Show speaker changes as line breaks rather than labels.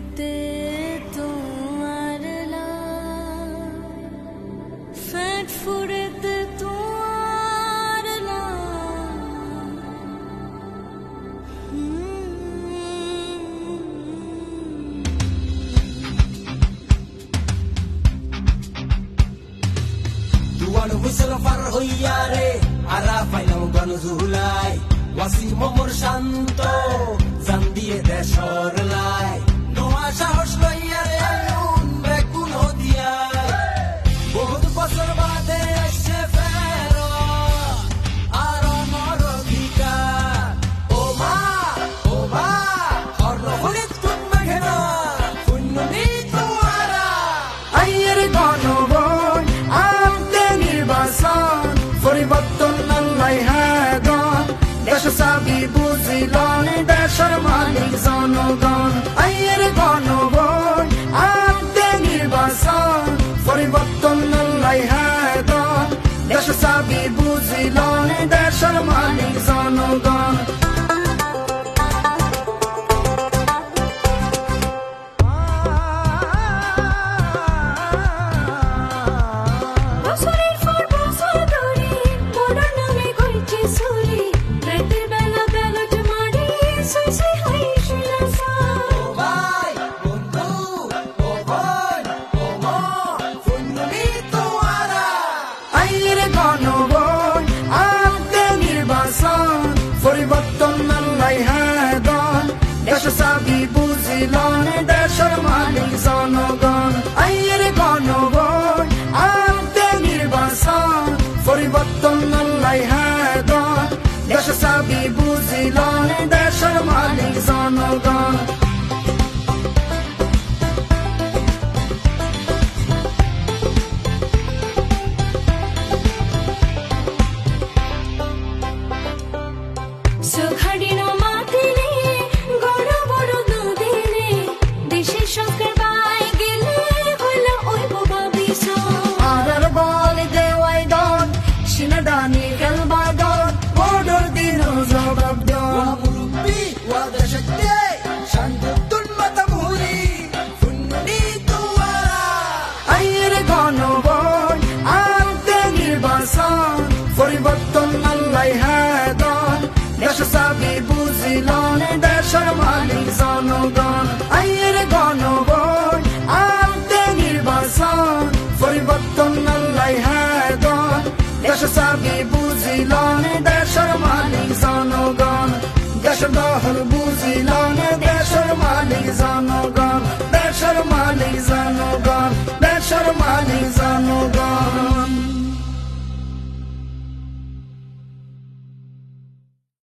করতে তোমার ফ্যাট ফুড়েতে তোমার
দুয়ার হুসেল ফার হইয়া রে আরা ফাইলাম গণ জুলাই ওয়াসিম মোর শান্ত
পরিবর্তন আল্লাহ হ্যাঁ দেশ সাবি বুঝিলন দেশের মালিক জনগণ। আইয়ের গণগণ আদে নির্বাচন। পরিবর্তন আল্লাহ হ্যাঁ দেশ সাবি বুঝিলন দেশের মালিক জনগণ। দাবি বুঝিলন দেশের মালিক জনগণ। দেশ সাবি বুঝিলন দেশের মালিক জনগণ।
দেশের
দহল বুঝিলন দেশের মালিক জনগণ। দেশের মালিক জনগণ, দেশের মালিক